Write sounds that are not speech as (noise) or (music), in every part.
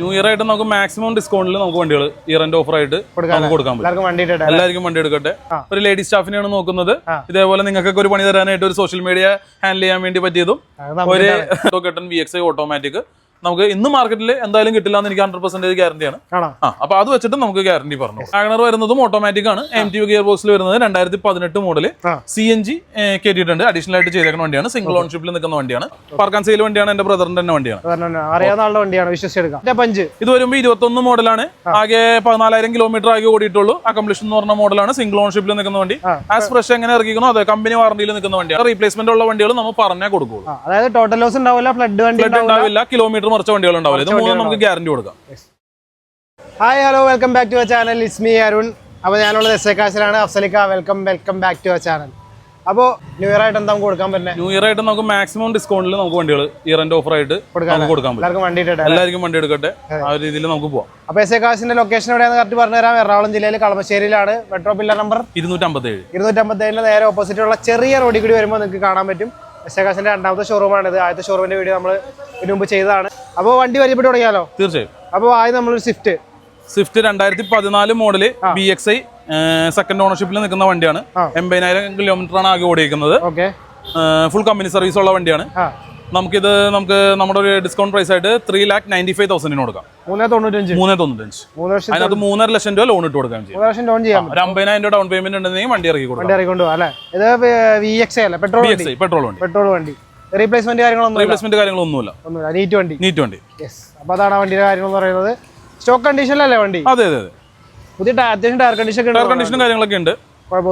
New year ആയിട്ട് നമുക്ക് maximum ഡിസ്കൗണ്ടിൽ നമുക്ക് വണ്ടികൾ എൻഡ് ഓഫർ ആയിട്ട് കൊടുക്കാൻ പറ്റും. എല്ലാവർക്കും വണ്ടി എടുക്കട്ടെ. ഒരു ലേഡി സ്റ്റാഫിനെയാണ് നോക്കുന്നത്. ഇതേപോലെ നിങ്ങൾക്കൊക്കെ ഒരു പണി തരാനായിട്ട് ഒരു സോഷ്യൽ മീഡിയ ഹാൻഡിൽ ചെയ്യാൻ വേണ്ടി പറ്റിയതും ഒരു വി എക്സ് ഓട്ടോമാറ്റിക് നമുക്ക് ഇന്ന് മാർക്കറ്റിൽ എന്തായാലും കിട്ടില്ല എന്ന് എനിക്ക് ഹൺഡ്രഡ് പെർസെന്റേജ് ഗ്യാരണ്ടി ആണ്. ആ അപ്പൊ അത് വെച്ചിട്ട് നമുക്ക് ഗ്യാരണ്ടി പറഞ്ഞു. വാഗണർ വരുന്നതും ഓട്ടോമാറ്റിക് ആണ്. എം ടി ഗിയർ ബോക്സിൽ വരുന്നത് രണ്ടായിരത്തി പതിനെട്ട് മോഡൽ. സി എൻ ജി കയറ്റിയിട്ടുണ്ട് അഡീഷണൽ ആയിട്ട് ചെയ്തേക്കുന്ന വണ്ടിയാണ്. സിംഗിൾ ഓൺഷിപ്പിൽ നിൽക്കുന്ന വണ്ടിയാണ്. പാർക്കാൻ സെയിൽ വണ്ടിയാണ്. എന്റെ ബ്രദറിന്റെ തന്നെ വണ്ടിയാണ്. ഇത് അറിയാവുന്ന ആളുടെ വണ്ടിയാണ്. വിശ്വസിച്ചെടുക്കാം. മറ്റേ പഞ്ച്. ഇത് വരുമ്പോൾ ഇരുപത്തൊന്ന് മോഡലാണ് ആകെ പതിനാലായിരം കിലോമീറ്റർ ആകെ ഓടിയിട്ടുള്ളൂ. അക്കംപ്ലിഷൻ എന്ന് പറഞ്ഞ മോഡലാണ് സിംഗിൾ ഓൺഷിപ്പിൽ നിൽക്കുന്ന വണ്ടി. ആസ് ഫ്രഷ് എങ്ങനെ ഇറക്കിക്കണോ അതെ കമ്പനി വാറണ്ടിയിൽ നിൽക്കുന്ന വണ്ടിയാണ്. റീപ്ലേസ്മെന്റ് ഉള്ള വണ്ടികൾ നമ്മൾ പറഞ്ഞേ കൊടുക്കുള്ളൂ. അതായത് ടോട്ടൽ ലോസ് ഉണ്ടാവില്ല ഫ്ലഡ് വണ്ടി ഉണ്ടാവില്ല. കിലോമീറ്റർ മറിച്ച വണ്ടികൾ ഉണ്ടാവില്ല? ഇത് മൂന്നും നമുക്ക് ഗ്യാരണ്ടി കൊടുക്കാം. Hi hello welcome back to our channel ഇസ്മി അരുൺ അപ്പോൾ ഞാനുള്ളത് എസ് എ കാശിലാണ് അഫ്സലിക്ക welcome welcome back to our channel അപ്പോൾ ന്യൂ ഇയർ ആയിട്ട് എന്താ കൊടുക്കാൻ പറ്റുന്നത് ന്യൂ ഇയർ ആയിട്ട് നമുക്ക് മാക്സിമം ഡിസ്കൗണ്ടിൽ നമുക്ക് വണ്ടികൾ ഇയർ എൻഡ് ഓഫർ ആയിട്ട് കൊടുക്കാം കൊടുക്കാൻ പറ്റും. എല്ലാവർക്കും വണ്ടി എടുക്കട്ടെ എല്ലാവർക്കും വണ്ടി എടുക്കട്ടെ. ആ ഒരു രീതിയിൽ നമുക്ക് പോവാം. അപ്പോൾ എസ് എ കാശിന്റെ ലൊക്കേഷൻ എവിടെയാണെന്ന് കറക്റ്റ് പറഞ്ഞുതരാം എറണാകുളം ജില്ലയിൽ കളമശ്ശേരിയിലാണ്. മെട്രോ പില്ലർ നമ്പർ ഇരുന്നൂറ്റമ്പത്തേഴ്. ഇരുന്നൂറ്റമ്പത്തേഴിന് നേരെ ഓപ്പോസിറ്റുള്ള ചെറിയ റോഡിൽ കൂടി വരുമ്പോൾ നിങ്ങൾക്ക് കാണാൻ പറ്റും. എസ് എ കാശിന്റെ രണ്ടാമത്തെ ഷോറൂമാണ് ഇത് ആദ്യത്തെ ഷോറൂമിന്റെ വീഡിയോ നമ്മൾ ഇതിനു മുമ്പ് ചെയ്തതാണ്. അപ്പോൾ വണ്ടി പരിചയപ്പെട്ട് തുടങ്ങിയാലോ? തീർച്ചയായും. അപ്പോൾ ആദ്യം നമ്മളൊരു സ്വിഫ്റ്റ് സ്വിഫ്റ്റ് രണ്ടായിരത്തി പതിനാല് model B X I second ഓണർഷിപ്പിൽ നിൽക്കുന്ന വണ്ടിയാണ്. എൺപതിനായിരം കിലോമീറ്റർ ആണ് ആകെ ഓടിയിരിക്കുന്നത്. ഓക്കെ ഫുൾ കമ്പനി സർവീസ് ഉള്ള വണ്ടിയാണ്. നമുക്കിത് നമുക്ക് നമ്മുടെ ഒരു ഡിസ്കൗണ്ട് പ്രൈസ് ആയിട്ട് ത്രീ ലാക്ക് നയന്റി ഫൈവ് തൗസൻഡിന് കൊടുക്കാം. മൂന്നേ തൊണ്ണൂറ്റഞ്ച് മൂന്നേ തൊണ്ണൂറ്റഞ്ച് അതിനകത്ത് മൂന്നര ലക്ഷം രൂപ ലോൺ ഇട്ട് കൊടുക്കാൻ ചെയ്യും. ലോൺ ചെയ്യാം ഒരു അമ്പതിനായിരം രൂപ ഡൗൺ പേയ്മെന്റ് ഉണ്ടെങ്കിൽ വണ്ടി ഇറക്കി കൊടുക്കും. വണ്ടി ഇറങ്ങിക്കൊണ്ട് പോകാം അല്ലേ? ഇത് വി എക്സ് അല്ലേ? പെട്രോൾ പെട്രോൾ വണ്ടി. പെട്രോൾ വണ്ടി. റീപ്ലേസ്മെന്റ് കാര്യങ്ങളൊന്നും റീപ്ലേസ്മെന്റ് കാര്യങ്ങളൊന്നുമില്ല. ഒന്നുമില്ല. നീറ്റ് വണ്ടി. നീറ്റ് വണ്ടി. യെസ് അപ്പോൾ അതാണ് വണ്ടിയുടെ കാര്യങ്ങൾ എന്ന് പറയുന്നത് സ്റ്റോക്ക് കണ്ടീഷനിലല്ലേ വണ്ടി? അതെ അതെ അതെ. പുതിയ അത്യാവശ്യം ടയർ കണ്ടീഷൻ ഉണ്ട് കണ്ടീഷനും കാര്യങ്ങളൊക്കെ ഉണ്ട്.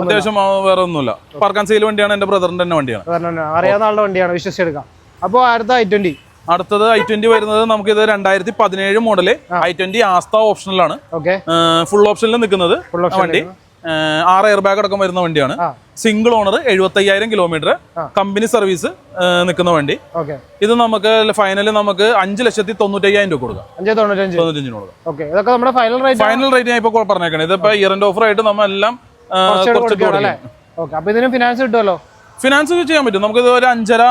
അത്യാവശ്യം വേറെ ഒന്നുമില്ല. പാർക്കാൻ സെയിൽ വണ്ടിയാണ് എന്റെ ബ്രദറിന്റെ തന്നെ വണ്ടിയാണ്. അറിയാവുന്ന ആളുടെ വണ്ടിയാണ്. വിശ്വസിച്ചെടുക്കാം. അപ്പോൾ അടുത്ത ഐ ട്വന്റി അടുത്തത് ഐ ട്വന്റി വരുന്നത് നമുക്ക് ഇത് രണ്ടായിരത്തി പതിനേഴ് മോഡൽ ഐ ട്വന്റി ആസ്ത ഓപ്ഷനിലാണ് ഫുൾ ഓപ്ഷനിൽ നിൽക്കുന്നത് വണ്ടി. ആറ് എയർ ബാഗ് അടക്കം വരുന്ന വണ്ടിയാണ്. സിംഗിൾ ഓണർ എഴുപത്തയ്യായിരം കിലോമീറ്റർ കമ്പനി സർവീസ് നിൽക്കുന്ന വണ്ടി. ഇത് നമുക്ക് ഫൈനലി നമുക്ക് അഞ്ച് ലക്ഷത്തി തൊണ്ണൂറ്റയ്യായിരം രൂപ കൊടുക്കാം. ഫൈനൽ റേറ്റ് ഫൈനൽ റേറ്റ് ഞാൻ ഇപ്പൊ പറഞ്ഞേക്കണേ. ഇതിപ്പോ ഇയർ എൻഡ് ഓഫർ ആയിട്ട് നമ്മളെല്ലാം ഫിനാൻസ് കിട്ടുമല്ലോ? ഫിനാൻസ് ചെയ്യാൻ പറ്റും. നമുക്ക് ഒരു അഞ്ചര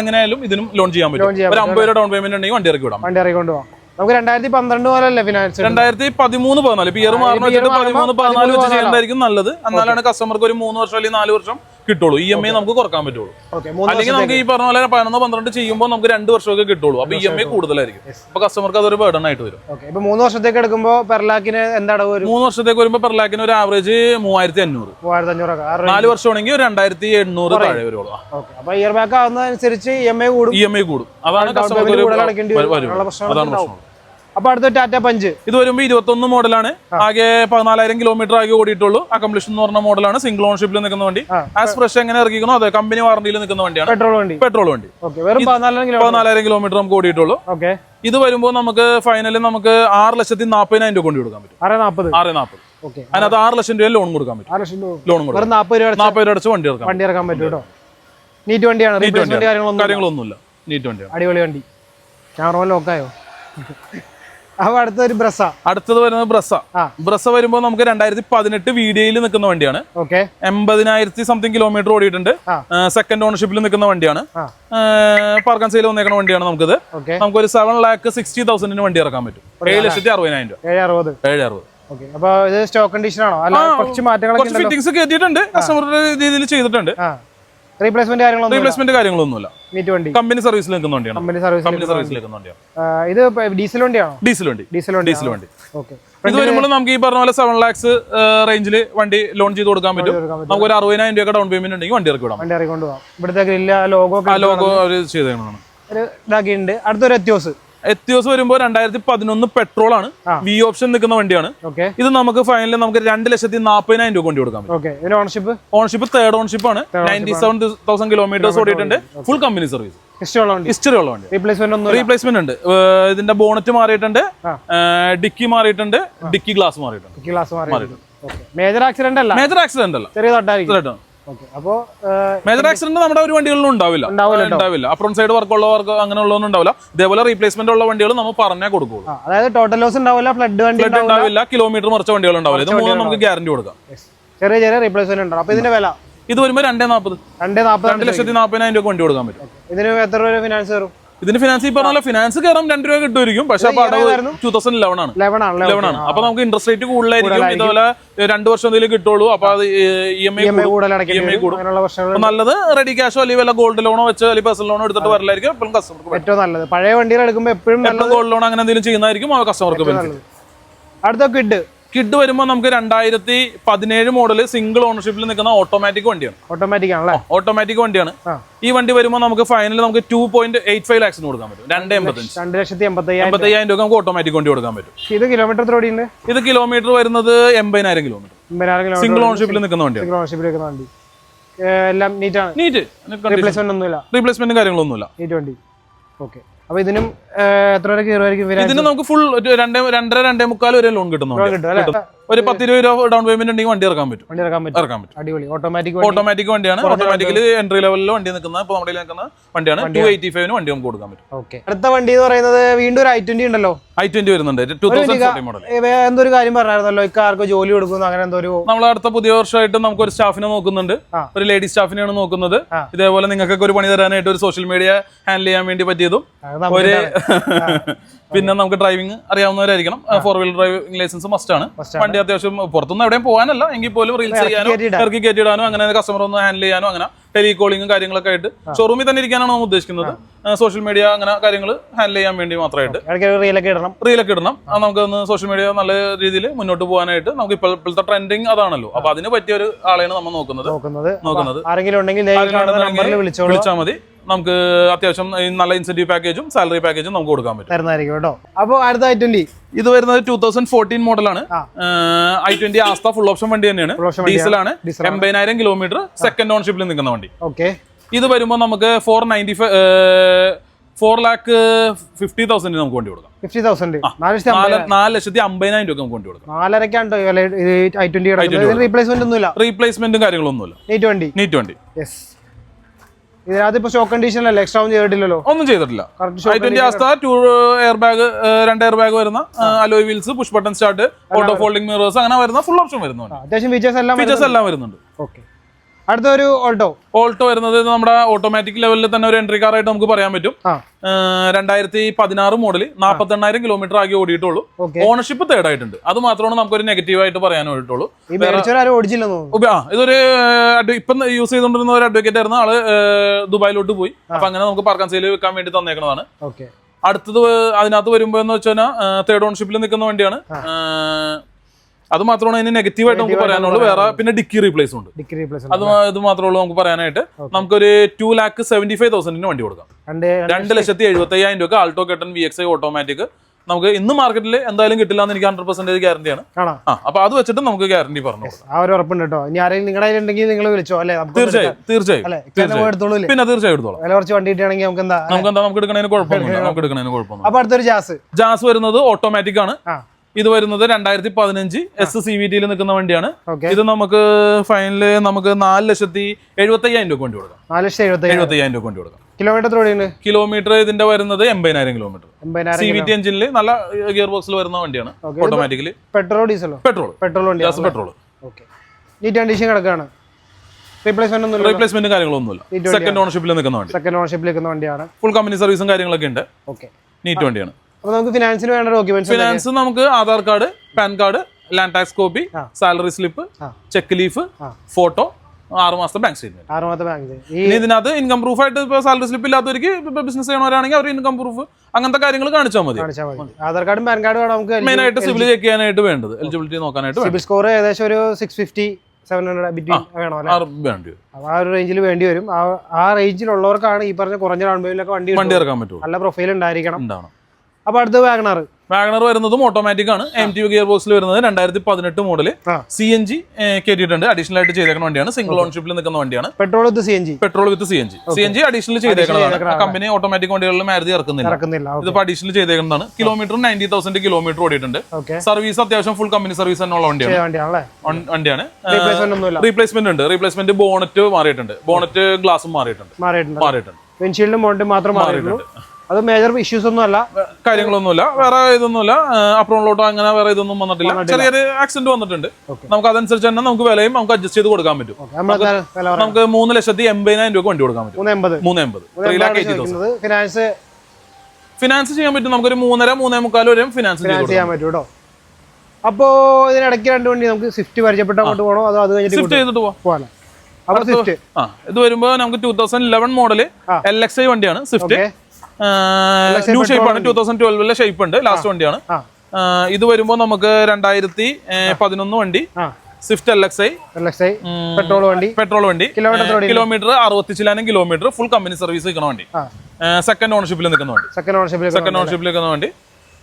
എങ്ങനെയായാലും ഇതിനും ലോൺ ചെയ്യാൻ പറ്റും. ഒരു അമ്പത് രൂപ ഡൗൺ പേയ്മെന്റ് ഉണ്ടെങ്കിൽ വണ്ടി ഇറക്കി വിടാം. വണ്ടി ഇറക്കി പോകാം നമുക്ക് രണ്ടായിരത്തി പന്ത്രണ്ട് മുതലല്ലേ ഫിനാൻസ് രണ്ടായിരത്തി പതിമൂന്ന് പതിനാല് ഇയർ മാറുന്ന വെച്ചിട്ട് പതിമൂന്ന് പതിനാല് വെച്ച് ചെയ്യുന്നതായിരിക്കും നല്ലത്. എന്നാലാണ് കസ്റ്റമർക്ക് ഒരു മൂന്ന് വർഷം അല്ലെങ്കിൽ നാല് വർഷം കിട്ടുള്ളൂ. ഇ എം ഐ നമുക്ക് കുറയ്ക്കാൻ പറ്റുള്ളൂ. അല്ലെങ്കിൽ നമുക്ക് ഈ പറഞ്ഞ പോലെ പതിനൊന്ന് പന്ത്രണ്ട് ചെയ്യുമ്പോൾ നമുക്ക് രണ്ട് വർഷമൊക്കെ കിട്ടുള്ളൂ. അപ്പൊ ഇ എം ഐ കൂടുതലായിരിക്കും. അപ്പൊ കസ്റ്റമർക്ക് അതൊരു ബേർഡൺ ആയിട്ട് വരും. ഇപ്പൊ മൂന്ന് വർഷത്തേക്ക് എടുക്കുമ്പോൾ പെർ ലാക്കിന് എന്താണ് മൂന്ന് വർഷത്തേക്ക് വരുമ്പോൾ പെർ ലാക്കിന് ഒരു ആവറേജ് മൂവായിരത്തി അഞ്ഞൂറ് നാല് വർഷമാണെങ്കിൽ ഒരു രണ്ടായിരത്തി എണ്ണൂറ് താഴെ വരുള്ളൂ. അപ്പൊ ഇയർ ബാക്ക് ആവുന്നതനുസരിച്ച് ഇ എം ഐ കൂടും. ഇ എം ഐ കൂടും. അതാണ് കസ്റ്റമർക്ക് വരും. അതാണ് പ്രശ്നം. അപ്പൊ അടുത്ത ടാറ്റ പഞ്ച്. ഇത് വരുമ്പോൾ ഇരുപത്തൊന്ന് മോഡലാണ്. ആകെ പതിനാലായിരം കിലോമീറ്റർ ആകെ ഓടിയിട്ടുള്ളൂ. അക്കംപ്ലിഷൻ എന്ന് പറഞ്ഞ മോഡലാണ്. സിംഗിൾ ഓൺഷിപ്പിൽ നിൽക്കുന്ന വണ്ടി. ആസ് ഫ്രഷ് എങ്ങനെ ഇറക്കിക്കണോ അതെ കമ്പനി വാറണ്ടിയിൽ നിൽക്കുന്ന വണ്ടിയാണ്. പെട്രോൾ വണ്ടി. പെട്രോൾ വണ്ടി. പതിനാലായിരം കിലോ പതിനാലായിരം കിലോമീറ്റർ നമുക്ക് ഓടിയിട്ടുള്ളൂ. ഓക്കെ ഇത് വരുമ്പോൾ നമുക്ക് ഫൈനലി നമുക്ക് ആറ് ലക്ഷത്തി നാൽപ്പതിനായിരം രൂപ കൊണ്ട് കൊടുക്കാൻ പറ്റും. ആറ് നാൽപ്പത് ആറ് നാൽപ്പത് ഓക്കെ അതിനകത്ത് ആറ് ലക്ഷം രൂപ ലോൺ കൊടുക്കാൻ പറ്റും. ലോൺ കൊടുക്കാം. നാൽപ്പത് രൂപ അടച്ച് വണ്ടി ഇറക്കാം വണ്ടി ഇറക്കാൻ പറ്റും നീറ്റ് വണ്ടിയാണ്. നീറ്റ് കാര്യങ്ങളൊന്നും കാര്യങ്ങളൊന്നുമില്ല. നീറ്റ് വണ്ടിയാണ്. അടിപൊളി വണ്ടി. ക്യാമറ ലോക്കായോ അപ്പൊ അടുത്തൊരു ബ്രസ. അടുത്തത് വരുന്നത് ബ്രസ. ബ്രസ വരുമ്പോൾ നമുക്ക് രണ്ടായിരത്തി പതിനെട്ട് വീഡിയോയിൽ നിൽക്കുന്ന വണ്ടിയാണ്. ഓക്കെ. എൺപതിനായിരത്തി സംതിങ് കിലോമീറ്റർ ഓടിയിട്ടുണ്ട്. സെക്കൻഡ് ഓണർഷിപ്പിൽ നിൽക്കുന്ന വണ്ടിയാണ്. പാർക്കാൻ സെയിൽ വന്നേക്കുന്ന വണ്ടിയാണ് നമുക്കത്. നമുക്ക് ഒരു സെവൻ ലാക്ക് സിക്സ്റ്റി തൗസൻഡിന് വണ്ടി ഇറക്കാൻ പറ്റും. ഏഴ് ലക്ഷത്തി അറുപതിനായിരം രൂപ. ഏഴ് അറുപത്. ഏഴ് അറുപത്. അപ്പൊ ഇത് സ്റ്റോക്ക് കണ്ടീഷൻ ആണോ? അല്ല കുറച്ച് മാറ്റങ്ങൾ ഫിറ്റിംഗ്സ് കയറ്റിയിട്ടുണ്ട് കസ്റ്റമറുടെ രീതിയിൽ ചെയ്തിട്ടുണ്ട്. റീപ്ലേസ്മെന്റ് കാര്യങ്ങളൊന്നും റീപ്ലേസ്മെന്റ് കാര്യങ്ങളൊന്നുമില്ല മീറ്റ് വണ്ടി. കമ്പനി സർവീസിൽ നിൽക്കുന്ന വണ്ടിയാണ്. കമ്പനി സർവീസ് കമ്പനി സർവീസിൽ നിൽക്കുന്ന വണ്ടിയാണ്. ഇത് ഡീസൽ വണ്ടിയാണോ? ഡീസൽ വണ്ടി. ഡീസൽ വണ്ടി ഡീസൽ വണ്ടി. ഓക്കെ ഇത് വരുമ്പോൾ നമുക്ക് ഈ പറഞ്ഞ പോലെ സെവൻ ലാക്സ് റേഞ്ചിൽ വണ്ടി ലോൺ ചെയ്ത് കൊടുക്കാൻ പറ്റും. നമുക്ക് ഒരു അറുപതിനായിരം രൂപ ഡൗൺ പേയ്മെന്റ് ഉണ്ടെങ്കിൽ വണ്ടി ഇറക്കി വിടാം. വണ്ടി ഇറക്കി കൊണ്ടുപോകാം. ഇവിടുത്തെ ഗ്രില്ല ലോഗോ ലോഗോ അവർ ചെയ്തതാണ് ഒരു ഇതാക്കിയിട്ടുണ്ട്. അടുത്തൊരു എത്യോസ് എത്തിയോസ് വരുമ്പോൾ രണ്ടായിരത്തി പതിനൊന്ന് പെട്രോൾ ആണ് വി ഓപ്ഷൻ നിൽക്കുന്ന വണ്ടിയാണ്. ഇത് നമുക്ക് ഫൈനലി നമുക്ക് രണ്ട് ലക്ഷത്തി നാൽപ്പതിനായിരം രൂപ കൊണ്ട് കൊടുക്കാം. ഓണർഷിപ്പ് ഓൺഷിപ്പ് തേർഡ് ഓൺഷിപ്പ് ആണ്. നയന്റി സെവൻ തൗസൻഡ് കിലോമീറ്റേഴ്സ് ഓടിയിട്ടുണ്ട്. ഫുൾ കമ്പനി സർവീസ് ഹിസ്റ്ററി ഉള്ള വണ്ടി. റീപ്ലേസ്മെന്റ് റീപ്ലേസ്മെന്റ് ഉണ്ട്. ഇതിന്റെ ബോണറ്റ് മാറിയിട്ടുണ്ട്. ഡിക്കി മാറിയിട്ടുണ്ട്. ഡിക്കി ഗ്ലാസ് മാറിയിട്ടുണ്ട്. മേജർ ആക്സിഡന്റ് അല്ല? മേജർ ആക്സിഡന്റ് അല്ല. ചെറിയ തട്ടായിരിക്കും അപ്പോ മേജർ ആക്സിഡന്റ് നമ്മുടെ ഒരു വണ്ടികളിലും ഉണ്ടാവില്ല. ഉണ്ടാവില്ല അപ്രോൺ സൈഡ് വർക്ക് ഉള്ളവർക്ക് അങ്ങനെ ഉള്ളതൊന്നും ഉണ്ടാവില്ല. ഇതേപോലെ റീപ്ലേസ്മെന്റ് ഉള്ള വണ്ടികൾ നമ്മൾ പറഞ്ഞേ കൊടുക്കുള്ളൂ. അതായത് ടോട്ടൽ ലോസ് ഉണ്ടാവില്ല ഫ്ലഡ് വണ്ടി ഉണ്ടാവില്ല. കിലോമീറ്റർ മറിച്ച വണ്ടികൾ ഉണ്ടാവില്ല. ഇത് മൂന്നും നമുക്ക് ഗ്യാരണ്ടി കൊടുക്കാം. ചെറിയ ചെറിയ റീപ്ലേസ്മെന്റ് ഉണ്ടാവും അപ്പൊ ഇതിന്റെ വില? ഇത് വരുമ്പോൾ രണ്ടേ നാൽപ്പത് രണ്ടേ നാൽപ്പത് രണ്ട് ലക്ഷത്തി നാൽപ്പതിനായിരം രൂപ വണ്ടി കൊടുക്കാൻ പറ്റും. ഇതിന് എത്ര രൂപ ഫിനാൻസ് വരും? ഇതിന് ഫിനാൻസ് ഈ പറഞ്ഞ ഫിനാൻസ് കയറാൻ രണ്ട് രൂപ കിട്ടുമായിരിക്കും. പക്ഷെ അപ്പൊ അടവ്? ടൂ തൗസൻഡ് ലെവൻ ആണ്. ലെവൻ ആണ് അപ്പൊ നമുക്ക് ഇൻട്രസ്റ്റ് റേറ്റ് കൂടുതലായിരിക്കും. ഇതുപോലെ രണ്ട് വർഷം എന്തെങ്കിലും കിട്ടുള്ളൂ. അപ്പൊ അത് ഇ എം ഐ കൂടും. പ്രശ്നങ്ങൾ നല്ലത് റെഡി ക്യാഷോ അല്ലെങ്കിൽ വല്ല ഗോൾഡ് ലോണോ വെച്ച് അല്ലെങ്കിൽ പേഴ്സണൽ ലോണോ എടുത്തിട്ട് വരലായിരിക്കും. എപ്പോഴും കസ്റ്റമർക്ക് ഏറ്റവും നല്ലത്. പഴയ വണ്ടികൾ എടുക്കുമ്പോൾ എപ്പോഴും ഗോൾഡ് ലോൺ അങ്ങനെ എന്തെങ്കിലും ചെയ്യുന്നതായിരിക്കും ആ കസ്റ്റമർക്ക് അടുത്ത കിഡ് കിഡ് വരുമ്പോൾ നമുക്ക് രണ്ടായിരത്തി പതിനേഴ് മോഡൽ സിംഗിൾ ഓണർഷിപ്പിൽ നിൽക്കുന്ന ഓട്ടോമാറ്റിക് വണ്ടിയാണ്. ഓട്ടോമാറ്റിക് ആണല്ലേ? ഓട്ടോമാറ്റിക് വണ്ടിയാണ്. ഈ വണ്ടി വരുമ്പോൾ നമുക്ക് ഫൈനൽ നമുക്ക് ടൂ പോയിന്റ് എയ്റ്റ് ഫൈവ് ലാക്സിന് കൊടുക്കാൻ പറ്റും. രണ്ട് എൺപത്തഞ്ച് രണ്ട് ലക്ഷത്തി എൺപത്തയ്യായിരം രൂപ. നമുക്ക് ഓട്ടോമാറ്റിക് വണ്ടി കൊടുക്കാൻ പറ്റും. ഇത് കിലോമീറ്റർ ഇത് കിലോമീറ്റർ വരുന്നത് എൺപതിനായിരം കിലോമീറ്റർ സിംഗിൾ ഓണർഷിപ്പിൽ നിൽക്കുന്ന വണ്ടിയാണ്. സിംഗിൾ ഓണർഷിപ്പിൽ നിൽക്കുന്ന വണ്ടി. എല്ലാം നീറ്റ് ആണ്. നീറ്റ് റീപ്ലേസ്മെന്റ് ഒന്നുമില്ല. റീപ്ലേസ്മെന്റ് കാര്യങ്ങളൊന്നുമില്ല. നീറ്റ് വണ്ടി. ഓക്കെ അപ്പൊ ഇതിനും എത്ര വരെ കയറുമായിരിക്കും? ഇതിന് നമുക്ക് ഫുൾ രണ്ടേ രണ്ടര രണ്ടേ മുക്കാൽ വരെ ലോൺ കിട്ടുന്നു കിട്ടും അല്ലേ? ഒരു പത്ത് ഇരുപത് രൂപ ഡൗൺ പേയ്മെന്റ് ഉണ്ടെങ്കിൽ വണ്ടി ഇറക്കാൻ പറ്റും. വണ്ടി ഇറക്കാൻ പറ്റും. ഇറക്കാൻ പറ്റും. അടിപൊളി. ഓട്ടോമാറ്റിക് ഓട്ടോമാറ്റിക് വണ്ടിയാണ്. ഓട്ടോമാറ്റിക്കലി എൻട്രി ലെവലിൽ വണ്ടി നിൽക്കുന്ന ഇപ്പോൾ നമ്മുടെ നിൽക്കുന്ന വണ്ടിയാണ്. ടു എയ്റ്റി ഫൈവിന് വണ്ടി നമുക്ക് കൊടുക്കാൻ പറ്റും. ഓക്കെ അടുത്ത വണ്ടി എന്ന് പറയുന്നത് വീണ്ടും ഒരു ഐ ട്വന്റി ഉണ്ടല്ലോ. ഐ ട്വന്റി വരുന്നുണ്ട്. ടൂ തൗസൻഡ് മോഡൽ എന്തൊരു കാര്യം പറഞ്ഞായിരുന്നല്ലോ? ഇക്കാർക്ക് ജോലി കൊടുക്കുന്നു അങ്ങനെ എന്തോ ഒരു നമ്മൾ അടുത്ത പുതിയ വർഷമായിട്ട് നമുക്ക് ഒരു സ്റ്റാഫിനെ നോക്കുന്നുണ്ട്. ഒരു ലേഡി സ്റ്റാഫിനെയാണ് നോക്കുന്നത്. ഇതേപോലെ നിങ്ങൾക്കൊക്കെ ഒരു പണി തരാനായിട്ട് ഒരു സോഷ്യൽ മീഡിയ ഹാൻഡിൽ ചെയ്യാൻ വേണ്ടി പറ്റിയതും ഒരു (laughs) പിന്നെ നമുക്ക് driving അറിയാവുന്നവരായിരിക്കണം. Four wheeler driving licence must ആണ്. വണ്ടി അത്യാവശ്യം പുറത്തൊന്നും എവിടെയും പോകാനല്ല. എങ്കിൽ പോലും റീൽസ് ചെയ്യാനോ. ഇറക്കി കയറ്റിയിടാനോ അങ്ങനെ കസ്റ്റമർ ഒന്ന് ഹാൻഡിൽ ചെയ്യാനോ അങ്ങനെ ടെലികോളിംഗും കാര്യങ്ങളൊക്കെ ആയിട്ട് ഷോറൂമിൽ തന്നെ ഇരിക്കാനാണ് നമ്മൾ ഉദ്ദേശിക്കുന്നത്. സോഷ്യൽ മീഡിയ അങ്ങനെ കാര്യങ്ങൾ ഹാൻഡിൽ ചെയ്യാൻ വേണ്ടി മാത്രമായിട്ട്. റീലൊക്കെ ഇടണം. റീലൊക്കെ ഇടണം. നമുക്ക് ഒന്ന് സോഷ്യൽ മീഡിയ നല്ല രീതിയിൽ മുന്നോട്ട് പോകാനായിട്ട് നമുക്ക് ഇപ്പോഴത്തെ ട്രെൻഡിങ് അതാണല്ലോ. അപ്പൊ അതിന് പറ്റിയ ഒരു ആളെയാണ് നമ്മൾ നോക്കുന്നത്. നോക്കുന്നത്. ആരെങ്കിലും ഉണ്ടെങ്കിൽ വിളിച്ചാൽ മതി. നമുക്ക് അത്യാവശ്യം നല്ല ഇൻസെന്റീവ് പാക്കേജും സാലറി പാക്കേജും നമുക്ക് കൊടുക്കാൻ പറ്റും. തരുന്നതായിരിക്കും കേട്ടോ. അപ്പോൾ അടുത്ത ഐ ട്വന്റി ഇത് വരുന്നത് ടൂ തൗസൻഡ് ഫോർട്ടീൻ മോഡലാണ്. I twenty Asta full option വണ്ടി തന്നെയാണ്. ഡീസൽ ഡീസലാണ് ആണ്. എൺപതിനായിരം കിലോമീറ്റർ സെക്കൻഡ് ഓൺഷിപ്പിൽ നിൽക്കുന്ന വണ്ടി. ഓക്കെ. ഇത് വരുമ്പോൾ നമുക്ക് four ninety five four lakh fifty thousand നമുക്ക് വണ്ടി കൊടുക്കാം. ഫിഫ്റ്റി തൗസൻഡ് നാല് ലക്ഷത്തി അമ്പതിനായിരം. രൂപ നമുക്ക് കൊണ്ടു കൊടുക്കാം. റീപ്ലേസ്മെന്റ് ഒന്നുമില്ല. റീപ്ലേസ്മെന്റും കാര്യങ്ങളൊന്നുമില്ല. നീറ്റ് വണ്ടി. നീറ്റ് വണ്ടി. യെസ് ഇതിനകത്ത് ഇപ്പൊ സ്റ്റോക്ക് കണ്ടീഷനല്ല എക്സ്ട്രാ ഒന്നും ചെയ്തിട്ടില്ലല്ലോ? ഒന്നും ചെയ്തിട്ടില്ല. I twenty Asta two air bag രണ്ട് എയർ ബാഗ് വരുന്ന alloy wheels push button start auto folding mirrors അങ്ങനെ വരുന്ന ഫുൾ ഓപ്ഷൻ വരുന്നുണ്ട്. അത്യാവശ്യം ഫീച്ചേഴ്സ് എല്ലാം ഫീച്ചേഴ്സ് എല്ലാം വരുന്നുണ്ട്. ഓക്കെ അടുത്ത ഒരു ഓൾട്ടോ. ഓൾട്ടോ വരുന്നത് നമ്മുടെ ഓട്ടോമാറ്റിക് ലെവലിൽ തന്നെ ഒരു എൻട്രി കാർ ആയിട്ട് നമുക്ക് പറയാൻ പറ്റും. രണ്ടായിരത്തി പതിനാറ് മോഡൽ നാൽപ്പത്തെണ്ണായിരം കിലോമീറ്റർ ആകെ ഓടിയിട്ടുള്ളൂ. ഓണർഷിപ്പ് തേർഡ് ആയിട്ടുണ്ട്. അത് മാത്രമാണ് നമുക്കൊരു നെഗറ്റീവ് ആയിട്ട് പറയാൻ ഓടിയിട്ടുള്ളൂ ഇതൊരു ഇപ്പം യൂസ് ചെയ്തുകൊണ്ടിരുന്ന ഒരു അഡ്വക്കേറ്റ് ആയിരുന്നു ആൾ ദുബായിലോട്ട് പോയി. അപ്പൊ അങ്ങനെ നമുക്ക് പാർക്കാൻ സെയിൽ വെക്കാൻ വേണ്ടി തന്നേക്കുന്നതാണ് അടുത്തത് അതിനകത്ത് വരുമ്പോ എന്ന് വെച്ചാൽ തേർഡ് ഓണർഷിപ്പിൽ നിൽക്കുന്ന വണ്ടിയാണ്. അത് മാത്രമാണ് അതിന് നെഗറ്റീവ് ആയിട്ട് നമുക്ക് പറയാനുള്ളൂ വേറെ പിന്നെ ഡിക്കി റീപ്ലേസ് ഉണ്ട്. ഡിക്കി റീപ്ലേസ് അത് ഇത് മാത്രമേ ഉള്ളൂ നമുക്ക് പറയാനായിട്ട്. നമുക്കൊരു ടു ലാക്ക് സെവന്റി ഫൈവ് തൗസൻഡിന് വണ്ടി കൊടുക്കാം. രണ്ട് ലക്ഷത്തി എഴുപത്തി അയ്യായിരം രൂപ Alto K ten V X I automatic നമുക്ക് ഇന്ന് മാർക്കറ്റിൽ എന്തായാലും കിട്ടില്ല എന്ന് എനിക്ക് ഹൺഡ്രഡ് പെർസെന്റേജ് ഗ്യാരണ്ടിയാണ് ആ അപ്പൊ അത് വെച്ചിട്ട് നമുക്ക് ഗ്യാരണ്ടി പറഞ്ഞു. ആ ഒരു ഉറപ്പുണ്ട് കേട്ടോ. ഇനി ആരെങ്കിലും നിങ്ങളുടെ ഉണ്ടെങ്കിൽ നിങ്ങൾ വിളിച്ചോ. അല്ലേ? തീർച്ചയായും തീർച്ചയായും പിന്നെ തീർച്ചയായും എടുത്തോളാം. വില കുറച്ച് വണ്ടി കിട്ടുകയാണെങ്കിൽ നമുക്ക് എന്താ നമുക്ക് എന്താ നമുക്ക് എടുക്കണതിന് കുഴപ്പമൊന്നുമില്ല. നമുക്ക് എടുക്കണതിന് കുഴപ്പമൊന്നും അപ്പൊ അടുത്തൊരു ജാസ്. ജാസ് വരുന്നത് ഓട്ടോമാറ്റിക് ആണ്. ആ. ഇത് വരുന്നത് രണ്ടായിരത്തി പതിനഞ്ച് എസ് സി വി ടിയിൽ നിൽക്കുന്ന വണ്ടിയാണ്. ഇത് നമുക്ക് ഫൈനൽ നമുക്ക് നാല് ലക്ഷത്തി എഴുപത്തി അയ്യായിരം രൂപ കൊണ്ടു കൊടുക്കാം. നാല് ലക്ഷത്തി എഴുപത്തി അയ്യായിരം രൂപ കൊണ്ടു കൊടുക്കാം. കിലോമീറ്റർ കിലോമീറ്റർ ഇതിന്റെ വരുന്നത് എൺപതിനായിരം കിലോമീറ്റർ സി വി ടി എഞ്ചിനിൽ നല്ല ഗിയർ ബോക്സിൽ വരുന്ന വണ്ടിയാണ്. Automatically petrol ഡീസലോ petrol petrol petrol neat condition കിടക്കുകയാണ് റീപ്ലേസ്മെന്റ് റീപ്ലേസ്മെന്റ് കാര്യങ്ങളൊന്നുമില്ല. സെക്കൻഡ് ഓണർഷിപ്പിൽ നിൽക്കുന്ന വണ്ടി. സെക്കൻഡ് ഓണർഷിപ്പിൽ നിൽക്കുന്ന വണ്ടിയാണ്. ഫുൾ കമ്പനി സർവീസും കാര്യങ്ങളൊക്കെ ഉണ്ട്. ഓക്കെ. നീറ്റ് വണ്ടിയാണ്. അപ്പൊ നമുക്ക് ഫിനാൻസിന് വേണ്ട ഡോക്യുമെന്റ്സ് ഫിനാൻസ് നമുക്ക് Aadhaar card PAN card land tax copy salary slip cheque leaf photo ആറ് മാസത്തെ ബാങ്ക് സ്റ്റേറ്റ്മെന്റ് ആറ് മാസത്തെ ബാങ്ക് ഇനി ഇതിനകത്ത് ഇൻകം പ്രൂഫ് ആയിട്ട് ഇപ്പോൾ സാലറി സ്ലിപ്പ് ഇല്ലാത്തവർക്ക് ബിസിനസ് ചെയ്യണവരാണെങ്കിൽ അവർ ഇൻകം പ്രൂഫ് അങ്ങനത്തെ കാര്യങ്ങൾ കാണിച്ചാൽ മതി. ആധാർ കാർഡും പാൻ കാർഡും നമുക്ക് മെയിൻ ആയിട്ട് സിബിൾ ചെക്ക് ചെയ്യാനായിട്ട് വേണ്ടത്. എലിജിബിലിറ്റി നോക്കാനായിട്ട്. സിബിൽ സ്കോർ ഏകദേശം ഒരു six fifty seven hundred between വേണോ ആ ഒരു റേഞ്ചിൽ വേണ്ടി വരും. ആ ആ റേഞ്ചിലുള്ളവർക്കാണ് ഈ പറഞ്ഞ കുറഞ്ഞ ഡൗൺ പേയ്മെന്റിലൊക്കെ വണ്ടി വണ്ടി ഇറക്കാൻ പറ്റും നല്ല പ്രൊഫൈൽ ഉണ്ടായിരിക്കണം. ഉണ്ടാവണം. അപ്പൊ അടുത്ത വാഗണർ. വാഗണർ വരുന്നതും ഓട്ടോമാറ്റിക് ആണ്. എം ടി ഗിയർ ബോക്സിൽ വരുന്നത് രണ്ടായിരത്തി പതിനെട്ട് മോഡൽ ആ. സി എൻ ജി കയറ്റിയിട്ടുണ്ട് അഡീഷണൽ ആയിട്ട് ചെയ്തേക്കുന്ന വണ്ടിയാണ്. സിംഗിൾ ഓൺഷിപ്പിൽ നിൽക്കുന്ന വണ്ടിയാണ്. Petrol with C N G petrol with C N G C N G additional ചെയ്തേക്കുന്നതാണ് company automatic വണ്ടികളിൽ മാരുതി ഇറക്കുന്നില്ല. ഇതിപ്പോ അഡീഷണൽ ചെയ്തേക്കുന്നതാണ്. കിലോമീറ്റർ നയന്റി തൗസൻഡ് കിലോമീറ്റർ ഓടിയിട്ടുണ്ട്. സർവീസ് അത്യാവശ്യം ഫുൾ കമ്പനി സർവീസ് തന്നെയുള്ള വണ്ടിയാണ്. വണ്ടിയാണ്. റീപ്ലേസ്മെന്റ് ഉണ്ട്. റീപ്ലേസ്മെന്റ് ബോണറ്റ് മാറിയിട്ടുണ്ട്. ബോണറ്റ് ഗ്ലാസും മാറിയിട്ടുണ്ട്. മാറിയിട്ടുണ്ട്. മാറിയിട്ടുണ്ട്. വിൻഷീൽഡും ബോണറ്റും മാത്രം മാറിയിട്ടുള്ളൂ. അത് മേജർ ഇഷ്യൂസ് ഒന്നും അല്ല കാര്യങ്ങളൊന്നുമില്ല. വേറെ ഇതൊന്നുമില്ല. അപ്രോണിലോട്ടോ അങ്ങനെ വേറെ ഇതൊന്നും വന്നിട്ടില്ല. ചെറിയൊരു ആക്സിഡന്റ് വന്നിട്ടുണ്ട്. നമുക്ക് അതനുസരിച്ച് തന്നെ നമുക്ക് വിലയും നമുക്ക് അഡ്ജസ്റ്റ് ചെയ്ത് കൊടുക്കാൻ പറ്റും. നമുക്ക് മൂന്ന് ലക്ഷത്തി എൺപതിനായിരം രൂപ വണ്ടി കൊടുക്കാൻ പറ്റും. മൂന്ന് എൺപത് മൂന്ന് എൺപത് three lakh eighty thousand finance finance ചെയ്യാൻ പറ്റും. നമുക്കൊരു മൂന്നര മൂന്നേ മുക്കാൽ വരെയും ഫിനാൻസ് ചെയ്യാൻ പറ്റും കേട്ടോ അപ്പോ ഇതിനിടയ്ക്ക് രണ്ട് വണ്ടി നമുക്ക് സ്വിഫ്റ്റ് പരിചയപ്പെട്ട് അങ്ങോട്ട് പോകണോ അതോ അത് കഴിഞ്ഞിട്ട് ഷിഫ്റ്റ് ചെയ്തിട്ട് പോവാം. സ്വിഫ്റ്റ് ഇത് വരുമ്പോ നമുക്ക് two thousand eleven model L X I വണ്ടിയാണ് സ്വിഫ്റ്റ് ന്യൂ ഷേപ്പ് ആണ്. ടൂ തൗസൻഡ് ട്വൽവിലെ ഷേപ്പ് ഉണ്ട്. ലാസ്റ്റ് വണ്ടിയാണ്. ഇത് വരുമ്പോ നമുക്ക് രണ്ടായിരത്തി പതിനൊന്ന് വണ്ടി. Swift L X I petrol വണ്ടി. പെട്രോൾ വണ്ടി. കിലോമീറ്റർ അറുപത്തി ചില്ലാനും കിലോമീറ്റർ ഫുൾ കമ്പനി സർവീസ് നിൽക്കുന്ന വണ്ടി. സെക്കൻഡ് ഓണർഷിപ്പിൽ നിൽക്കുന്ന വണ്ടി. സെക്കൻഡ് ഓണർഷിപ്പിൽ സെക്കൻഡ് ഓണർഷിപ്പിൽ നിൽക്കുന്ന വണ്ടി.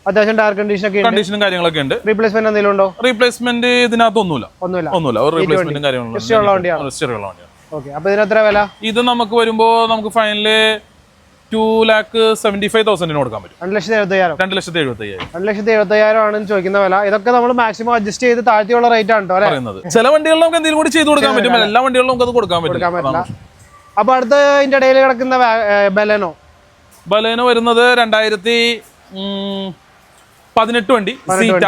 അത്യാവശ്യം ഡാർക്ക് കണ്ടീഷൻ ഒക്കെ കണ്ടീഷനും കാര്യങ്ങളൊക്കെ ഉണ്ട്. റീപ്ലേസ്മെന്റ് എന്തെങ്കിലും ഉണ്ടോ? റീപ്ലേസ്മെന്റ് ഇതിനകത്ത് ഒന്നുമില്ല. ഒന്നുമില്ല. ഒന്നുമില്ല. ഒരു റീപ്ലേസ്മെന്റും കാര്യങ്ങളും ഉള്ള വണ്ടിയാണ്. ഹിസ്റ്ററി ഉള്ള വണ്ടിയാണ്. ഓക്കെ അപ്പൊ ഇതിന് എത്ര വില? ഇത് നമുക്ക് വരുമ്പോ നമുക്ക് final two lakh seventy five തൗസൻഡിന് കൊടുക്കാൻ പറ്റും. രണ്ട് ലക്ഷത്തി എഴുപത്തി അയ്യായിരം രണ്ട് ലക്ഷത്തി എഴുപത്തി അയ്യായിരം രണ്ട് ലക്ഷത്തി എഴുപത്തി അയ്യായിരം ആണ് ചോദിക്കുന്ന വില. ഇതൊക്കെ നമ്മൾ മാക്സിമം അഡ്ജസ്റ്റ് ചെയ്ത് താഴ്ത്തിയുള്ള റേറ്റ് ആണ് പറയുന്നത്. ചില വണ്ടികളിൽ നമുക്ക് എന്തെങ്കിലും കൂടി ചെയ്ത് കൊടുക്കാൻ പറ്റും. എല്ലാ വണ്ടികളിലും നമുക്ക് അത് കൊടുക്കാൻ പറ്റും. പറ്റില്ല. അപ്പൊ അടുത്ത ഇതിന്റെ ഇടയിൽ കിടക്കുന്ന ബലനോ? ബലേനോ വരുന്നത് രണ്ടായിരത്തി പതിനെട്ട് വണ്ടി. സീറ്റ.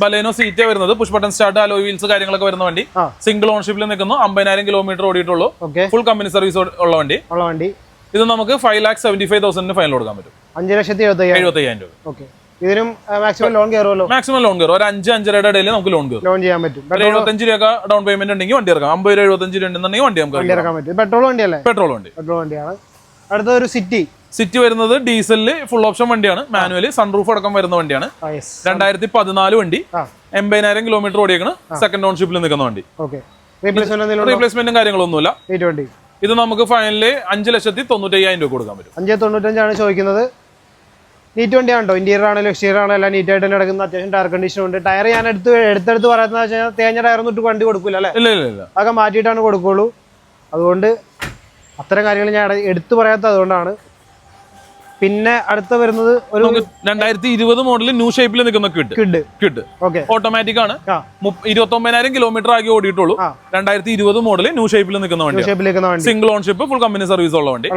ബലേനോ സീറ്റ വരുന്നത്. Push button start alloy wheels കാര്യങ്ങളൊക്കെ വരുന്ന വണ്ടി. സിംഗിൾ ഓൺഷിപ്പിൽ നിൽക്കുന്നു. അമ്പതിനായിരം കിലോമീറ്റർ ഓടിയിട്ടുള്ളൂ. ഫുൾ കമ്പനി സർവീസ് ഉള്ള വണ്ടി. ഉള്ള വണ്ടി. ഇത് നമുക്ക് ഫൈവ് ലാക്ക് സെവന്റി ഫൈവ് തൗസൻഡിന് ഫൈനൽ കൊടുക്കാൻ പറ്റും. അഞ്ച് ലക്ഷത്തി എഴുപത്തി അയ്യായിരം എഴുപത്തി അയ്യായിരം രൂപ. ഓക്കെ ഇതിനും മാക്സിമം ലോൺ കയറുമല്ലോ? മാക്സിമം ലോൺ കയറും. ഒരു അഞ്ച് അഞ്ചരയുടെ ഇടയിൽ നമുക്ക് ലോൺ കയറും. ലോൺ ചെയ്യാൻ പറ്റും. ഒരു എഴുപത്തഞ്ച് രൂപ ഡൗൺ പേയ്മെന്റ് ഉണ്ടെങ്കിൽ വണ്ടി ഇറക്കാം. അമ്പത് രൂപ എഴുപത്തഞ്ച് രൂപ ഉണ്ടെന്നുണ്ടെങ്കിൽ വണ്ടി നമുക്ക് വണ്ടി ഇറക്കാൻ പറ്റും. പെട്രോൾ വണ്ടിയല്ലേ പെട്രോൾ വണ്ടി. പെട്രോൾ വണ്ടിയാണ്. അടുത്ത ഒരു സിറ്റി സിറ്റി വരുന്നത് ഡീസലിൽ ഫുൾ ഓപ്ഷൻ വണ്ടിയാണ്. മാനുവലി സൺറൂഫ് അടക്കം വരുന്ന വണ്ടിയാണ്. യെസ് രണ്ടായിരത്തി പതിനാല് വണ്ടി. ആ എൺപതിനായിരം കിലോമീറ്റർ ഓടിയേക്കണ് സെക്കൻഡ് ഓൺഷിപ്പിൽ നിൽക്കുന്ന വണ്ടി. റീപ്ലേസ്മെന്റ് കാര്യങ്ങളൊന്നുമില്ല. ഇത് നമുക്ക് ഫൈനലിൽ അഞ്ച് ലക്ഷത്തി തൊണ്ണൂറ്റി അയ്യായിരം രൂപ കൊടുക്കാൻ പറ്റും. അഞ്ച് തൊണ്ണൂറ്റഞ്ചാണ് ചോദിക്കുന്നത്. നീറ്റ് വണ്ടിയാണോ ഇന്റീരിയർ ആണെങ്കിലും എക്സ്റ്റീരിയർ ആണോ? എല്ലാം നീറ്റ് ആയിട്ട് തന്നെ കിടക്കുന്ന. അത്യാവശ്യം ടയർ കണ്ടീഷൻ ഉണ്ട്. ടയർ ഞാൻ എടുത്ത് എടുത്തെടുത്ത് പറയുന്നത് വെച്ചാൽ തേഞ്ഞ ടയർ ഒന്നും വണ്ടി കൊടുക്കില്ല അല്ലേ? ഇല്ല ഇല്ല ഇല്ല. അതൊക്കെ മാറ്റിയിട്ടാണ് കൊടുക്കുള്ളൂ. അതുകൊണ്ട് അത്തരം കാര്യങ്ങൾ ഞാൻ എടുത്തു പറയാത്തത് അതുകൊണ്ടാണ്. പിന്നെ അടുത്ത വരുന്നത് ഒരു രണ്ടായിരത്തി ഇരുപത് മോഡൽ ന്യൂ ഷേപ്പിൽ നിൽക്കുന്ന kid. Kid. Kid. Okay. Automatic ആണ്. ഇരുപത്തി ഒമ്പതിനായിരം കിലോമീറ്റർ ആകെ ഓടിയിട്ടുള്ളൂ. രണ്ടായിരത്തി ഇരുപത് മോഡൽ ന്യൂ ഷേപ്പിൽ നിൽക്കുന്ന വണ്ടി. Single ownership full company service ഉള്ള വണ്ടി.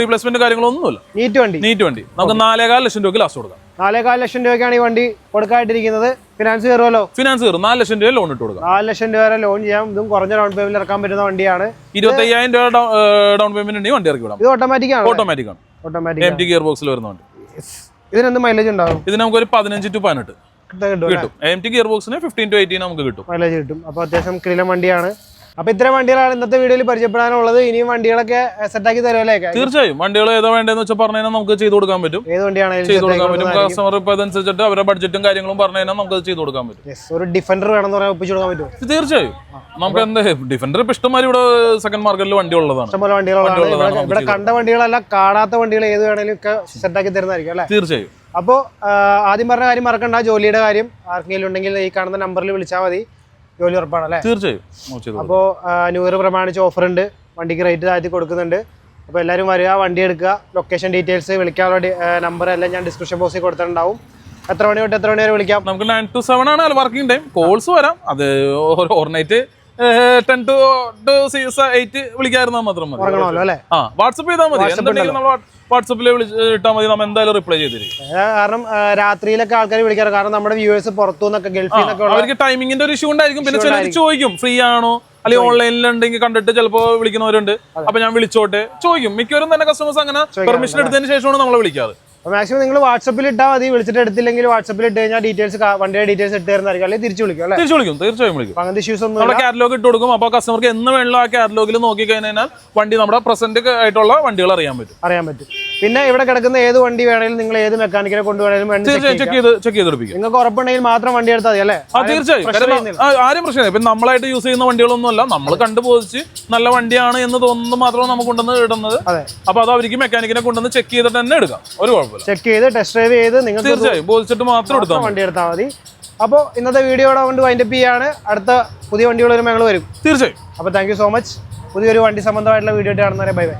റീപ്ലേസ്മെന്റ് കാര്യങ്ങളൊന്നുമില്ല. നീറ്റ് വണ്ടി. നീറ്റ് വണ്ടി. നമുക്ക് നാലേകാൽ ലക്ഷം രൂപയ്ക്ക് ലാസ്റ്റ് കൊടുക്കാം. നാലേകാൽ ലക്ഷം രൂപയ്ക്കാണ് ഈ വണ്ടി കൊടുക്കായിട്ടിരിക്കുന്നത് ഫിനാൻസ് കയറുമല്ലോ? ഫിനാൻസ് കയറും. നാല് ലക്ഷം രൂപ ലോൺ ഇട്ട് കൊടുക്കാം. നാല് ലക്ഷം രൂപ വരെ ലോൺ ചെയ്യാം. ഇതും കുറഞ്ഞ ഡൗൺ പേയ്മെന്റ് ഇറക്കാൻ പറ്റുന്ന വണ്ടിയാണ്. ഇരുപത്തി അയ്യായിരം രൂപ ഡൗൺ പേയ്മെന്റ് ഉണ്ടെങ്കിൽ വണ്ടി ഇറക്കി വിടാം. ഇത് ഓട്ടോമാറ്റിക് ആണ്. ഓട്ടോമാറ്റിക് ആണ്. ഓട്ടോമാറ്റിക് എം ടി ഗിയർ ബോക്സിൽ വരുന്നുണ്ട്. ഇതിനെന്ത് മൈലേജ് ഉണ്ടാവും? ഇത് നമുക്ക് ഒരു പതിനഞ്ച് ടു പതിനെട്ട് കിട്ടും കിട്ടും എം ടി ഗിയർ ബോക്സിന് ഫിഫ്റ്റീൻ ടു എയ്റ്റീൻ നമുക്ക് കിട്ടും. മൈലേജ് കിട്ടും. അപ്പോൾ അത്യാവശ്യം കിടിലം വണ്ടിയാണ്. അപ്പോൾ ഇത്തരം വണ്ടികളാണ് ഇന്നത്തെ വീഡിയോയിൽ പരിചയപ്പെടാനുള്ളത്. ഇനിയും വണ്ടികളൊക്കെ സെറ്റാക്കി തരുമല്ലേ തീർച്ചയായും. വണ്ടികൾ ഏതാ വേണ്ടതെന്ന് വെച്ചാൽ പറഞ്ഞു കഴിഞ്ഞാൽ നമുക്ക് ചെയ്തു കൊടുക്കാൻ പറ്റും. ഏത് വണ്ടിയാണെങ്കിലും ചെയ്തു കൊടുക്കാൻ പറ്റും. കസ്റ്റമർ ഇപ്പൊ അതനുസരിച്ചിട്ട് അവരുടെ ബഡ്ജറ്റും കാര്യങ്ങളും പറഞ്ഞു കഴിഞ്ഞാൽ നമുക്ക് ചെയ്തു കൊടുക്കാൻ പറ്റും. ഒരു ഡിഫൻഡർ വേണമെന്ന് പറയാൻ ഒപ്പിച്ചു കൊടുക്കാൻ പറ്റും തീർച്ചയായും. നമുക്ക് എന്ത് ഡിഫൻഡർ ഇപ്പൊ ഇഷ്ടംമാതിരി ഇവിടെ സെക്കൻഡ് മാർക്കറ്റിൽ വണ്ടി ഉള്ളതാണ് ഇഷ്ടംപോലെ വണ്ടികളാണ്. ഇവിടെ- ഇവിടെ കണ്ട വണ്ടികളല്ല കാണാത്ത വണ്ടികൾ ഏത് വേണമെങ്കിലും ഒക്കെ സെറ്റാക്കി തരുന്നതായിരിക്കും അല്ലേ? തീർച്ചയായും. അപ്പോൾ ആദ്യം പറഞ്ഞ കാര്യം മറക്കണ്ട. ജോലിയുടെ കാര്യം ആർക്കെങ്കിലും ഉണ്ടെങ്കിൽ ഈ കാണുന്ന നമ്പറിൽ വിളിച്ചാൽ മതി. ജോലി ഉറപ്പാണ് അല്ലേ തീർച്ചയായും അപ്പോൾ ന്യൂ ഇയർ പ്രമാണിച്ച് ഓഫർ ഉണ്ട് വണ്ടിക്ക് റേറ്റ് താഴ്ത്തി കൊടുക്കുന്നുണ്ട്. അപ്പോൾ എല്ലാവരും വരിക വണ്ടി എടുക്കുക. ലൊക്കേഷൻ ഡീറ്റെയിൽസ് വിളിക്കാനുള്ള നമ്പർ എല്ലാം ഞാൻ ഡിസ്ക്രിപ്ഷൻ ബോക്സിൽ കൊടുത്തിട്ടുണ്ടാവും. എത്ര മണി തൊട്ട് എത്ര മണി വരെ വിളിക്കാം? നമുക്ക് നയൻ ടു സെവൻ ആണ് വർക്കിംഗ് ടൈം കോൾസ് വരാം. അത് overnight ten to two six eight വിളിക്കാതിരുന്നാൽ മാത്രം മതി. വാട്സപ്പ് ചെയ്താൽ മതി. എന്തുണ്ടെങ്കിലും നമ്മൾ വാട്സപ്പിൽ വിളിച്ചിട്ടാൽ മതി. നമ്മൾ എന്തായാലും റിപ്ലൈ ചെയ്തിരിക്കും കാരണം രാത്രിയിലൊക്കെ ആൾക്കാർ വിളിക്കാറ്. കാരണം നമ്മുടെ വ്യൂവേഴ്സ് പുറത്തു നിന്നൊക്കെ ഗൾഫിൽ നിന്നൊക്കെ അവർക്ക് ടൈമിങ്ങിന്റെ ഒരു ഇഷ്യൂ ഉണ്ടായിരിക്കും. പിന്നെ ചിലർ ചോദിക്കും ഫ്രീ ആണോ? അല്ലെങ്കിൽ ഓൺലൈനിൽ ഉണ്ടെങ്കിൽ കണ്ടിട്ട് ചിലപ്പോൾ വിളിക്കുന്നവരുണ്ട്. അപ്പൊ ഞാൻ വിളിച്ചോട്ടെ. ചോദിക്കും. മിക്കവരും തന്നെ കസ്റ്റമേഴ്സ് അങ്ങനെ പെർമിഷൻ എടുത്തതിന് ശേഷമാണ് നമ്മളെ വിളിക്കാറ്. മാക്സിമം നിങ്ങൾ വാട്സപ്പിൽ ഇട്ടാൽ മതി. വിളിച്ചിട്ട് എടുത്തില്ലെങ്കിൽ വാട്സപ്പിൽ ഇട്ട് കഴിഞ്ഞാൽ ഡീറ്റെയിൽസ് വണ്ടിയുടെ ഡീറ്റെയിൽസ് ഇട്ട് തരുന്നതായിരിക്കും. അല്ലെങ്കിൽ തിരിച്ചു വിളിക്കും അല്ലേ? തിരിച്ചു വിളിക്കും. തീർച്ചയായും വിളിക്കും. അങ്ങനത്തെ ഇഷ്യൂസ് ഒന്നും നമ്മുടെ കാറ്റലോഗ് ഇട്ട് കൊടുക്കും. അപ്പോൾ കസ്റ്റമർക്ക് എന്ന് വേണമല്ലോ ആ കാറ്റലോഗിൽ നോക്കി കഴിഞ്ഞാൽ വണ്ടി നമ്മുടെ പ്രസന്റ് ആയിട്ടുള്ള വണ്ടികൾ അറിയാൻ പറ്റും. അറിയാൻ പറ്റും. പിന്നെ ഇവിടെ കിടക്കുന്ന ഏത് വണ്ടി വേണമെങ്കിലും നിങ്ങൾ ഏത് മെക്കാനിക്കിനെ വേണമെങ്കിൽ ചെക്ക് ചെയ്ത് ചെക്ക് ചെയ്തെടുപ്പിക്കും നിങ്ങൾക്ക് ഉറപ്പുണ്ടെങ്കിൽ മാത്രം വണ്ടി എടുത്താൽ മതി അല്ലേ? ആ തീർച്ചയായും. ആരും പ്രശ്നമില്ല ഇപ്പം നമ്മളായിട്ട് യൂസ് ചെയ്യുന്ന വണ്ടികളൊന്നുമല്ല. നമ്മൾ കണ്ടുപോധിച്ച് നല്ല വണ്ടിയാണ് എന്ന് തോന്നുന്നത് മാത്രമാണ് നമുക്ക് കൊണ്ടുവന്ന് ഇടുന്നത്. അതെ. അപ്പൊ അത് അവർക്ക് മെക്കാനിക്കിനെ കൊണ്ടുവന്ന് ചെക്ക് ചെയ്തിട്ട് തന്നെ എടുക്കാം. ഒരു കുഴപ്പമില്ല. ചെക്ക് ചെയ്ത് ടെസ്റ്റ് ഡ്രൈവ് ചെയ്ത് നിങ്ങൾക്ക് തീർച്ചയായും. ബോധിച്ചിട്ട് മാത്രം എടുത്താൽ വണ്ടി എടുത്താൽ മതി. അപ്പോൾ ഇന്നത്തെ വീഡിയോ ഇവിടെ കൊണ്ട് വൈൻഡപ്പ് ചെയ്യാണ്. അടുത്ത പുതിയ വണ്ടികൾ വരുമ്പോൾ ഞങ്ങൾ വരും. തീർച്ചയായും. അപ്പോൾ താങ്ക് സോ മച്ച് പുതിയൊരു വണ്ടി സംബന്ധമായിട്ടുള്ള വീഡിയോ ആയിട്ട് കാണുന്നവരെ ബൈ ബൈ